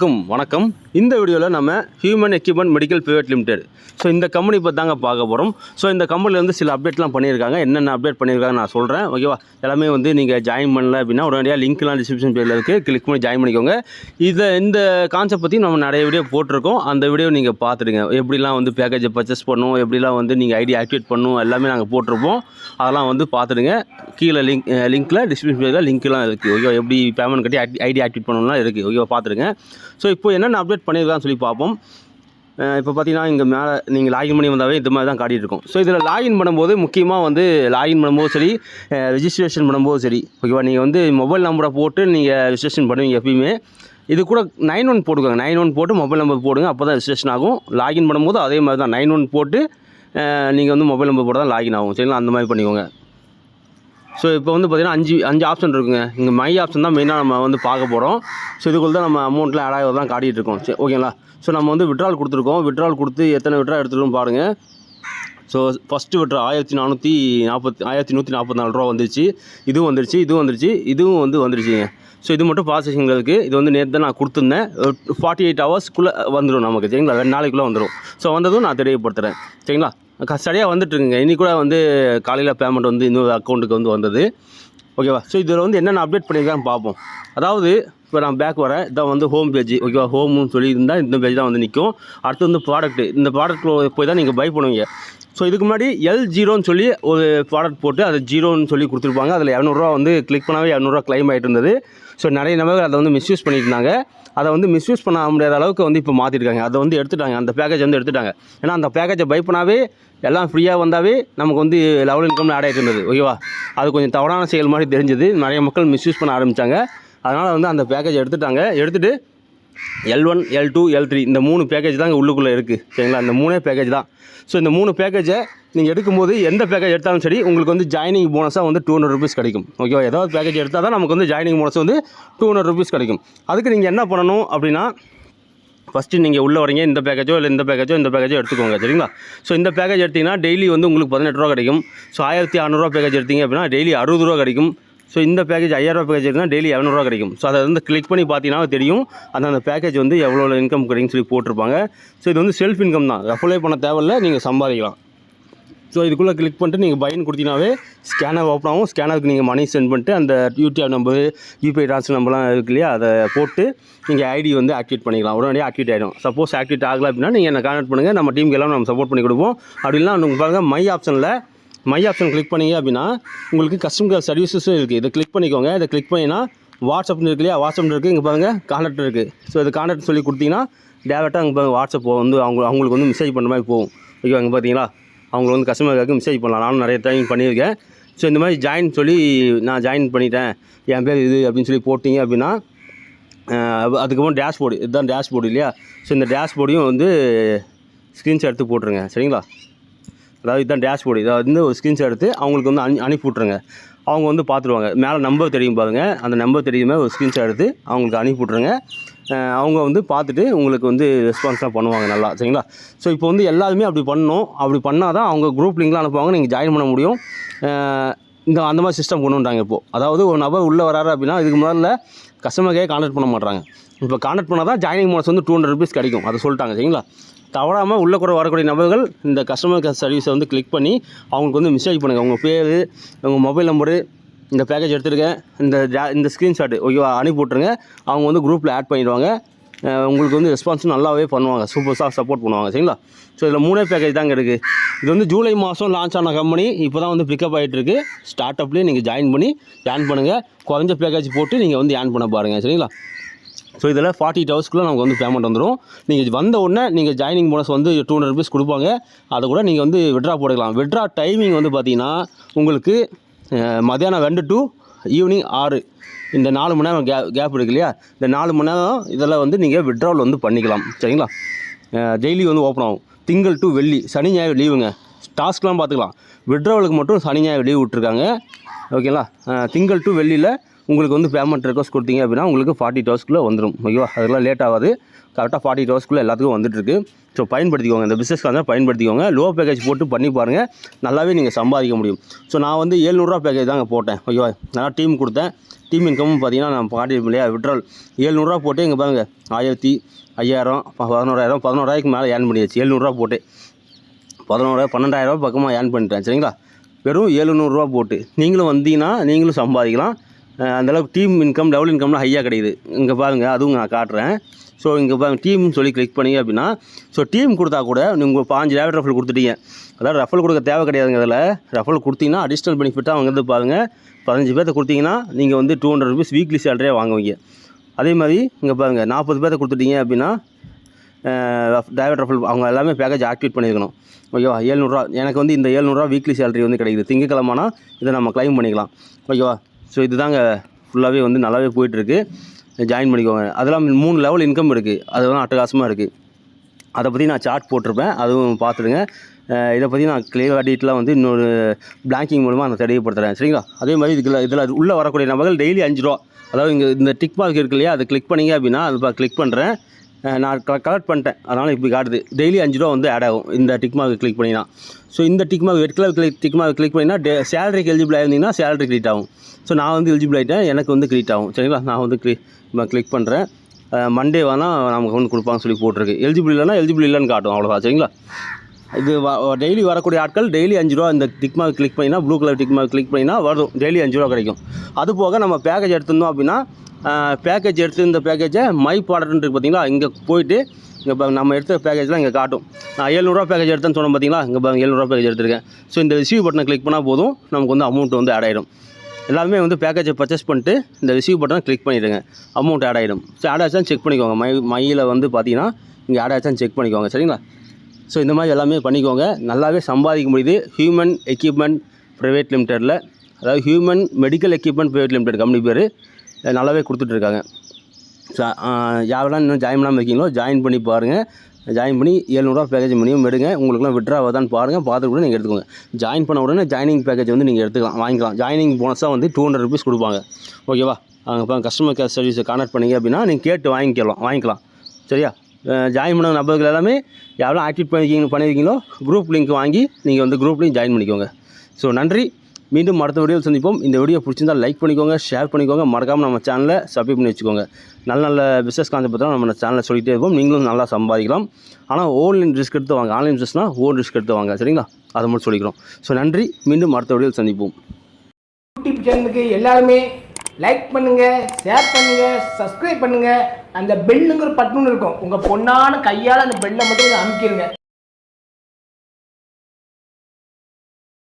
வணக்கம் வணக்கம். இந்த வீடியோவில் நம்ம human equipment medical private limited so இந்த கம்பெனி பற்றி தாங்க பார்க்க போகிறோம் ஸோ இந்த கம்பெனியில் வந்து சில அப்டேட்லாம் பண்ணியிருக்காங்க. என்னென்ன அப்டேட் பண்ணியிருக்காங்க நான் சொல்கிறேன் ஓகேவா எல்லாமே வந்து நீங்கள் ஜாயின் பண்ணல அப்படின்னா உடனடியாக லிங்க்லாம் டிஸ்கிரிப்ஷன் பேரில் இருக்குது கிளிக் பண்ணி ஜாயின் பண்ணிக்கோங்க. இதை இந்த கான்செப்ட் பற்றி நம்ம நிறைய வீடியோ போட்டிருக்கோம். அந்த வீடியோ நீங்கள் பார்த்துடுங்க. எப்படிலாம் வந்து பேக்கேஜை பர்ச்சேஸ் பண்ணணும் எப்படிலாம் வந்து நீங்கள் ஐடி ஆக்டிவேட் பண்ணணும் எல்லாமே நாங்கள் போட்டிருப்போம். அதெல்லாம் வந்து பார்த்துடுங்க. கீழே லிங்க் லிங்க்கில் டிஸ்கிரிப்ஷன் பேரில் லிங்க்லாம் இருக்குது ஓகேவா எப்படி பேமெண்ட் கட்டி ஐடி ஆக்டிவேட் பண்ணணும்லாம் இருக்குது ஓகேவா பார்த்துடுங்க. ஸோ இப்போ என்னென்ன அப்டேட் பண்ணியிருக்கான்னு சொல்லி பார்ப்போம். இப்போ பார்த்தீங்கன்னா இங்கே மேலே நீங்கள் லாகின் பண்ணி வந்தாவே இந்த மாதிரி தான் காட்டிட்டு இருக்கும். ஸோ இதில் லாகின் பண்ணும்போது முக்கியமாக வந்து லாகின் பண்ணும்போது சரி ரிஜிஸ்ட்ரேஷன் பண்ணும்போது சரி ஓகேவா நீங்கள் வந்து மொபைல் நம்பரை போட்டு நீங்கள் ரிஜிஸ்ட்ரேஷன் பண்ணுவீங்க எப்பயுமே. இது கூட நைன் ஒன் போட்டுக்கோங்க. நைன் ஒன் போட்டு மொபைல் நம்பர் போடுங்க அப்போ தான் ரிஜிஸ்ட்ரேஷன் ஆகும். லாகின் பண்ணும்போது அதே மாதிரி தான். நைன் ஒன் போட்டு நீங்கள் வந்து மொபைல் நம்பர் போட்டால் தான் லாகின் ஆகும். சரிங்களா? அந்த மாதிரி பண்ணிக்கோங்க. ஸோ இப்போ வந்து பார்த்திங்கன்னா அஞ்சு அஞ்சு ஆப்ஷன் இருக்குங்க. இங்கே மை ஆப்ஷன் தான் மெயினாக நம்ம வந்து பார்க்க போகிறோம் ஸோ இதுக்குள்ள தான் நம்ம அமௌண்ட்டில் ஆட் ஆகிறது தான் காட்டிகிட்டு இருக்கோம். சரி ஓகேங்களா ஸோ நம்ம வந்து விட்ரால் கொடுத்துருக்கோம். விட்ரால் கொடுத்து எத்தனை விட்ரா எடுத்துருக்கோம் பாருங்கள் ஸோ ஃபஸ்ட்டு விட்ரா ஆயிரத்தி நானூற்றி நாற்பத்தி ஆயிரத்தி நூற்றி நாற்பத்தி நாலு ரூபா வந்துருச்சு. இதுவும் வந்துருச்சு இதுவும் வந்துருச்சு இதுவும் வந்து வந்துருச்சுங்க. ஸோ இது மட்டும் ப்ராசஸிங் இருக்குது இது வந்து நேற்று தான் நான் கொடுத்துருந்தேன். ஃபார்ட்டி எயிட் ஹவர்ஸ்க்குள்ளே வந்துடும் நமக்கு சரிங்களா? ரெண்டு நாளைக்குள்ளே வந்துடும் ஸோ வந்ததும் நான் தெரியப்படுத்துகிறேன் சரிங்களா? சரியாக வந்துட்டுருக்குங்க. இன்றைக்கி கூட வந்து காலையில் பேமெண்ட் வந்து இன்னொரு அக்கௌண்ட்டுக்கு வந்து வந்தது. ஓகேவா ஸோ இதில் வந்து என்னென்ன அப்டேட் பண்ணியிருக்கான்னு பார்ப்போம் அதாவது இப்போ நான் பேக் வரேன். இதான் வந்து ஹோம் பேஜ் ஓகேவா ஹோம்னு சொல்லி இருந்தால் இந்த பேஜ் தான் வந்து நிற்கும் அடுத்து வந்து ப்ராடக்ட் இந்த ப்ராடக்ட் போய் தான் நீங்கள் பை பண்ணுவீங்க. ஸோ இதுக்கு முன்னாடி எல் ஜீரோன்னு சொல்லி ஒரு ப்ராடக்ட் போட்டு அது ஜீரோன்னு சொல்லி கொடுத்துருப்பாங்க. அதில் இரநூறுவா வந்து கிளிக் பண்ணாவே இரநூறுவா க்ளைம் ஆகிட்டு இருந்தது. ஸோ நிறைய நபர்கள் அதை வந்து மிஸ்யூஸ் பண்ணியிருந்தாங்க. அதை வந்து மிஸ்யூஸ் பண்ண முடியாத அளவுக்கு வந்து இப்போ மாற்றிருக்காங்க அதை வந்து எடுத்துட்டாங்க. அந்த பேக்கேஜ் வந்து எடுத்துட்டாங்க. ஏன்னா அந்த பேக்கேஜை பை பண்ணாவே எல்லாம் ஃப்ரீயாக வந்தாவே நமக்கு வந்து லெவல் இன்கம் ஆட் ஆகிட்டு இருந்தது. ஓகேவா அது கொஞ்சம் தவறான செயல் மாதிரி தெரிஞ்சது. நிறைய மக்கள் மிஸ்யூஸ் பண்ண ஆரம்பித்தாங்க அதனால் வந்து அந்த பேக்கேஜ் எடுத்துட்டாங்க. எடுத்துகிட்டு L one L two L three இந்த மூணு பேக்கேஜ் தான் இங்கே உள்ளுக்குள்ளே இருக்குது சரிங்களா? இந்த மூணே பேக்கேஜ் தான். ஸோ இந்த மூணு பேக்கேஜை நீங்கள் எடுக்கும்போது எந்த பேக்கேஜ் எடுத்தாலும் சரி உங்களுக்கு வந்து ஜாயினிங் போனஸாக வந்து டூ ஹண்ட்ரட் ருபீஸ் கிடைக்கும். ஓகேவா ஏதாவது பேக்கேஜ் எடுத்தால் தான் நமக்கு வந்து ஜாயினிங் போனஸ் வந்து டூ ஹண்ட்ரட் ருபீஸ் கிடைக்கும். அதுக்கு நீங்கள் என்ன பண்ணணும் அப்படின்னா ஃபஸ்ட்டு நீங்கள் உள்ளே வரீங்க இந்த பேக்கேஜோ இல்லை இந்த பேக்கேஜோ இந்த பேக்கேஜோ எடுத்துக்கோங்க. சரிங்களா? ஸோ இந்த பேக்கேஜ் எடுத்தீங்கன்னா டெய்லி வந்து உங்களுக்கு பதினெட்டு ரூபா கிடைக்கும். ஸோ ஆயிரத்தி அறநூறுவா பேக்கேஜ் எடுத்திங்க அப்படின்னா டெய்லி அறுபது ரூபா கிடைக்கும். ஸோ இந்த பேக்கேஜ் ஐயாயிரரூபா பேக்கேஜ் இருந்தால் டெய்லி இரநூறுவா கிடைக்கும். ஸோ அதை வந்து கிளிக் பண்ணி பார்த்தீங்கன்னா தெரியும். அந்த அந்த பேக்கேஜ் வந்து எவ்வளோ இன்கம் கிடைக்குன்னு சொல்லி போட்டிருப்பாங்க. ஸோ இது வந்து செல்ஃப் இன்கம் தான். அப்ளை பண்ண தேவையில்ல நீங்கள் சம்பாதிக்கலாம். ஸோ இதுக்குள்ளே கிளிக் பண்ணிட்டு நீங்கள் பைன் கொடுத்தீங்கனாவே ஸ்கேனர் ஓப்பன் ஆகும். ஸ்கேனருக்கு நீங்கள் மணி சென்ட் பண்ணிட்டு அந்த யூடிஆர் நம்பர் யூபிஐ ட்ரான்ஸ்ஃபர் நம்பர்லாம் இருக்கு இல்லையா அதை போட்டு நீங்கள் ஐடி வந்து ஆக்டிவேட் பண்ணிக்கலாம். உடனடியாக ஆக்டிவேட் ஆகிடும் சப்போஸ் ஆக்டிவேட் ஆகலை அப்படின்னா நீங்கள் என்ன கான்டாக்ட் பண்ணுங்கள் நம்ம டீமுக்கு எல்லாம் நம்ம சப்போர்ட் பண்ணி கொடுப்போம். அப்படின்னா உங்களுக்கு பாருங்கள் மை ஆப்ஷனில் மை ஆப்ஷன் கிளிக் பண்ணீங்க அப்படின்னா உங்களுக்கு கஸ்டமர் கேர் சர்வீசஸும் இருக்குது இதை கிளிக் பண்ணிக்கோங்க. இதை கிளிக் பண்ணினா வாட்ஸ்அப்னு இருக்கு இல்லையா? வாட்ஸ்அப் இருக்குது இங்கே பாருங்கள் கான்டாக்ட் இருக்குது ஸோ இது கான்டாக்ட் சொல்லி கொடுத்தீங்கன்னா டேரெக்டாக அங்கே பாருங்கள் வாட்ஸ்அப் வந்து அவங்க அவங்களுக்கு வந்து மெசேஜ் பண்ணுற மாதிரி போகும். ஓகேவா இங்கே பார்த்தீங்களா அவங்க வந்து கஸ்டமர் கேருக்கு மெசேஜ் பண்ணலாம். நானும் நிறைய டைம் பண்ணியிருக்கேன். ஸோ இந்த மாதிரி ஜாயின் சொல்லி நான் ஜாயின் பண்ணிட்டேன். என் பேர் இது அப்படின்னு சொல்லி போட்டிங்க அப்படின்னா அதுக்கப்புறம் டேஷ்போர்டு இதுதான் டேஷ்போர்டு இல்லையா? ஸோ இந்த டேஷ்போர்டையும் வந்து ஸ்க்ரீன்ஷாட் எடுத்து போட்டுருங்க. சரிங்களா? அதாவது இதுதான் டேஷ்போர்டு இதை வந்து ஒரு ஸ்க்ரீன்ஷாட் எடுத்து அவங்களுக்கு வந்து அனு அனுப்பி விட்ருங்க அவங்க வந்து பார்த்துருவாங்க. மேலே நம்பர் தெரியும் பாருங்கள் அந்த நம்பர் தெரியுமே ஒரு ஸ்க்ரீன்ஷாட் எடுத்து அவங்களுக்கு அனுப்பி விட்ருங்க அவங்க வந்து பார்த்துட்டு உங்களுக்கு வந்து ரெஸ்பான்ஸ்லாம் பண்ணுவாங்க நல்லா. சரிங்களா? ஸோ இப்போ வந்து எல்லாருமே அப்படி பண்ணணும். அப்படி பண்ணால் தான் அவங்க குரூப் லிங்க்லாம் அனுப்புவாங்க. நீங்கள் ஜாயின் பண்ண முடியும். இந்த அந்த மாதிரி சிஸ்டம் கொண்டு வந்துட்டாங்க இப்போது அதாவது ஒரு நபர் உள்ளே வராரு அப்படின்னா இதுக்கு முதல்ல கஸ்டமர் கேர் கான்டாக்ட் பண்ண மாட்டாங்க இப்போ கான்டாக்ட் பண்ணால் தான் ஜாயினிங் போனஸ் வந்து டூ ஹண்ட்ரட் ருபீஸ் கிடைக்கும். அதை சொல்லிட்டாங்க. சரிங்களா? தவறாமல் உள்ள கூட வரக்கூடிய நபர்கள் இந்த கஸ்டமர் கேர் சர்வீஸை வந்து கிளிக் பண்ணி அவங்களுக்கு வந்து மெசேஜ் பண்ணுங்கள் உங்கள் பேர் உங்கள் மொபைல் நம்பரு இந்த பேக்கேஜ் எடுத்துருக்கேன். இந்த ஜா- இந்த ஸ்க்ரீன்ஷாட்டு ஓகேவா அனுப்பி விட்ருங்க அவங்க வந்து குரூப்பில் ஆட் பண்ணிடுவாங்க. உங்களுக்கு வந்து ரெஸ்பான்ஸும் நல்லாவே பண்ணுவாங்க. சூப்பர்ஸாக சப்போர்ட் பண்ணுவாங்க. சரிங்களா? ஸோ இதில் மூணே பேக்கேஜ் தாங்க இருக்குது இது வந்து ஜூலை மாதம் லான்ச் ஆன கம்பெனி இப்போ தான் வந்து பிக்கப் ஆகிட்டு இருக்குது ஸ்டார்ட் அப்லேயே நீங்கள் ஜாயின் பண்ணி ஏர்ன் பண்ணுங்கள் குறைஞ்ச பேக்கேஜ் போட்டு நீங்கள் வந்து ஏர்ன் பண்ண பாருங்கள் சரிங்களா? ஸோ இதில் ஃபார்ட்டி ஹவர்ஸ்க்குள்ளே நமக்கு வந்து பேமெண்ட் வந்துடும் நீங்கள் வந்த உடனே நீங்கள் ஜாயினிங் போனஸ் வந்து டூ ஹண்ட்ரட் ருபீஸ் கொடுப்பாங்க. அதை கூட நீங்கள் வந்து விட்ரா போட்டுக்கலாம். விட்ரா டைமிங் வந்து பார்த்தீங்கன்னா உங்களுக்கு மதியானம் ரெண்டு டு ஈவினிங் ஆறு. இந்த நாலு மணி நேரம் கே கேப் இருக்கு இல்லையா? இந்த நாலு மணி நேரம் இதில் வந்து நீங்கள் விட்ராவல் வந்து பண்ணிக்கலாம். சரிங்களா? டெய்லி வந்து ஓப்பன் ஆகும். திங்கள் டு வெள்ளி சனி ஞாயிறு லீவுங்க டாஸ்க்லாம் பார்த்துக்கலாம். விட்ராவலுக்கு மட்டும் சனி ஞாயிறு லீவ் விட்ருக்காங்க ஓகேங்களா திங்கள் டு வெள்ளியில் உங்களுக்கு வந்து பேமெண்ட் ரெக்வஸ்ட் கொடுத்தீங்க அப்படின்னா உங்களுக்கு ஃபார்ட்டி ஹவர்ஸ்க்குள்ளே வந்துடும் ஓகேவா அதெல்லாம் லேட் ஆகாது. கரெக்டாக ஃபார்ட்டி ஹவர்ஸ்க்குள்ளே எல்லாத்துக்கும் வந்துட்டுருக்கு ஸோ பயன்படுத்திக்கோங்க. இந்த பிஸ்னஸ் தான் பயன்படுத்திக்கோங்க. லோ பேக்கேஜ் போட்டு பண்ணி பாருங்கள் நல்லாவே நீங்கள் சம்பாதிக்க முடியும். ஸோ நான் வந்து ஏழ்நூறுரூவா பேக்கேஜ் தாங்க போட்டேன். ஓகேவா நல்லா டீம் கொடுத்தேன். டீம் இன்கமும் பார்த்தீங்கன்னா நான் காட்டியிருப்பேன் இல்லையா விட்ரால் ஏழ்நூறுரூவா போட்டு இங்கே பாருங்க. ஆயிரத்தி ஐயாயிரம் ப- பதினோராயிரம் பதினோராயிரக்கு மேலே ஏர்ன் பண்ணியாச்சு. ஏழ்நூறுரூவா போட்டு. பதினோராயிரம் பன்னெண்டாயிரரூவா பக்கமாக ஏர்ன் பண்ணிட்டேன். சரிங்களா? வெறும் எழுநூறுவா போட்டு. நீங்களும் வந்தீங்கன்னா நீங்களும் சம்பாதிக்கலாம். அந்தளவுக்கு டீம் இன்கம் டபுள் இன்கம்லாம் ஹையாக கிடைக்குது. இங்கே பாருங்கள் அதுவும் நான் காட்டுறேன். ஸோ இங்கே பாருங்கள் டீம்னு சொல்லி கிளிக் பண்ணீங்க அப்படின்னா ஸோ டீம் கொடுத்தா கூட நீங்கள் பாஞ்சு லேவட் ரஃபல் கொடுத்துட்டீங்க. அதாவது ரஃபல் கொடுக்க தேவை கிடையாதுங்க அதில் ரஃபல் கொடுத்தீங்கன்னா அடிஷ்னல் பெனிஃபிட்டாக அவங்க வந்து பாருங்கள் பதினஞ்சு பேர்த்த கொடுத்தீங்கன்னா நீங்கள் வந்து டூ ஹண்ட்ரட் ருபீஸ் வீக்லி சேலரியாக வாங்குவீங்க. அதே மாதிரி இங்கே பாருங்கள் நாற்பது பேர்த்த கொடுத்துட்டீங்க அப்படின்னா டைவர்ட் ரஃபல் அவங்க எல்லாமே பேக்கேஜ் ஆக்டிவேட் பண்ணியிருக்கணும். ஓகேவா? ஏழ்நூறுரூவா எனக்கு வந்து இந்த ஏழ்நூறுரூவா வீக்லி சேலரி வந்து கிடைக்குது. திங்கக்கிழமானா இதை நம்ம கிளைம் பண்ணிக்கலாம். ஓகேவா? ஸோ இதுதாங்க ஃபுல்லாகவே வந்து நல்லாவே போயிட்டுருக்கு. ஜாயின் பண்ணிக்கோங்க. அதெல்லாம் மூணு லெவல் இன்கம் இருக்குது அதெல்லாம் அட்டகாசமாக இருக்குது அதை பற்றி நான் சார்ட் போட்டிருப்பேன். அதுவும் பார்த்துடுங்க. இதை பற்றி நான் கிளியராக டீட்டெயிலாக வந்து இன்னொரு பிளாங்கிங் மூலமாக நான் தெரியப்படுத்துகிறேன் சரிங்களா? அதே மாதிரி இதில் இதில் உள்ளே வரக்கூடிய நபர்கள் டெய்லி அஞ்சு ரூபா. அதாவது இங்கே இந்த டிக் மார்க் இருக்கு இல்லையா? அதை கிளிக் பண்ணீங்க அப்படின்னா அது கிளிக் பண்ணுறேன் நான் கலெக்ட் பண்ணிட்டேன். அதனால் இப்படி காட்டுது. டெய்லி அஞ்சு ரூபா வந்து ஆட் ஆகும். இந்த டிக் மார்க் கிளிக் பண்ணினா. ஸோ இந்த tick mark red colour click tick mark click பண்ணினா டே சேலரிக்கு எலிஜிபிள் ஆயிருந்தீங்கன்னா சேலரி கிரியேட் ஆகும். ஸோ நான் வந்து எலிஜிபிள் ஆகிட்டேன் எனக்கு வந்து கிரியேட் ஆகும். சரிங்களா? நான் வந்து க்ளி கிளிக் பண்ணுறேன் மண்டே வேணால் நமக்கு வந்து கொடுப்பாங்கன்னு சொல்லி போட்டிருக்கு. எலிஜிபிள் இல்லைன்னா எலிஜிபிள் இல்லைன்னு காட்டும். அவ்வளோதான் சரிங்களா? இது டெய்லி வரக்கூடிய ஆட்கள் டெய்லி அஞ்சு ரூபா இந்த டிக் மார்க் கிளிக் பண்ணினா blue colour tick mark click பண்ணினா வரும். டெய்லி அஞ்சு ரூபா கிடைக்கும். அது போக நம்ம பேக்கேஜ் எடுத்திருந்தோம் அப்படின்னா பேக்கேஜ் எடுத்து இந்த பேக்கேஜை மை ப்ராடக்ட்னு இருக்குது பார்த்தீங்களா இங்கே போயிட்டு இங்கே நம்ம எடுத்த பேக்கேஜ்லாம் இங்கே காட்டும். நான் ஏழ்நூறுவா பேக்கேஜ் எடுத்தேன்னு சொன்னேன் பார்த்தீங்களா இங்கே பாருங்க ஏழ்நூறுவா பேக்கேஜ் எடுத்திருக்கேன். ஸோ இந்த ரிசீவ் பட்டனை கிளிக் பண்ணால் போதும் நமக்கு வந்து அமௌண்ட் வந்து ஆட் ஆகிடும் எல்லாருமே வந்து பேக்கேஜை பர்ச்சேஸ் பண்ணிட்டு இந்த ரிசீவ் பட்டனை கிளிக் பண்ணிடுங்க அமௌண்ட் ஆட் ஆகிடும் ஸோ ஆட் ஆச்சான்னு செக் பண்ணிக்கோங்க. மை மையில் வந்து பார்த்தீங்கன்னா இங்கே ஆட் ஆச்சான்னு செக் பண்ணிக்கோங்க சரிங்களா? ஸோ இந்த மாதிரி எல்லாமே பண்ணிக்கோங்க. நல்லாவே சம்பாதிக்க முடியுது. ஹியூமன் எக்யூப்மெண்ட் ப்ரைவேட் லிமிட்டெடில் அதாவது human medical equipment private limited company பேர். நல்லாவே கொடுத்துட்ருக்காங்க. ஸோ யாரெல்லாம் இன்னும் ஜாயின் பண்ணாமல் இருக்கீங்களோ ஜாயின் பண்ணி பாருங்கள் ஜாயின் பண்ணி ஏழ்நூறுவா பேக்கேஜ் மினிமம் எடுங்க. உங்களுக்குலாம் விட்ரா வருதான்னு பாருங்கள் பார்த்துட்டு கூட நீங்கள் எடுத்துக்கோங்க. ஜாயின் பண்ண உடனே ஜாயினிங் பேக்கேஜ் வந்து நீங்கள் எடுத்துக்கலாம். வாங்கிக்கலாம். ஜாயினிங் போனஸாக வந்து டூ ஹண்ட்ரட் ருபீஸ் கொடுப்பாங்க. ஓகேவா அங்கே இப்போ கஸ்டமர் கேர் சர்வீஸை கான்டாக்ட் பண்ணீங்க அப்படின்னா நீங்கள் கேட்டு வாங்கிக்கலாம். வாங்கிக்கலாம். சரியா? ஜாயின் பண்ண நபர்கள் எல்லாமே யாரெல்லாம் ஆக்டிவேட் பண்ணிருக்கீங்க பண்ணியிருக்கீங்களோ குரூப் லிங்க் வாங்கி நீங்கள் வந்து குரூப்லேயும் ஜாயின் பண்ணிக்கோங்க. ஸோ நன்றி. மீண்டும் அடுத்த வீடியோவில் சந்திப்போம். இந்த வீடியோ பிடிச்சிருந்தால் லைக் பண்ணிக்கோங்க ஷேர் பண்ணிக்கோங்க. மறக்காமல் நம்ம சேனலை சப்ஸ்கிரைப் பண்ணி வச்சுக்கோங்க. நல்ல நல்ல பிஸ்னஸ் கான்செப்ட் தான் நம்ம சேனலில் சொல்லிகிட்டே இருப்போம். நீங்களும் நல்லா சம்பாதிக்கலாம். ஆனால் ஓன்லைன் ரிஸ்க் எடுத்து வாங்க. ஆன்லைன் பிஸ்னஸ்னால் ஓன் ரிஸ்க் எடுத்து வாங்க. சரிங்களா? அதை மட்டும் சொல்லிக்கிறோம். ஸோ நன்றி. மீண்டும் அடுத்த வீடியோவில் சந்திப்போம். யூடியூப் சேனலுக்கு எல்லாருமே லைக் பண்ணுங்கள் ஷேர் பண்ணுங்கள் சப்ஸ்கிரைப் பண்ணுங்கள் அந்த பெல்லுங்கிற பட்டுன்னு இருக்கும். உங்கள் பொண்ணான கையால் அந்த பெல்லை மட்டும் கொஞ்சம் அமுக்கிடுங்க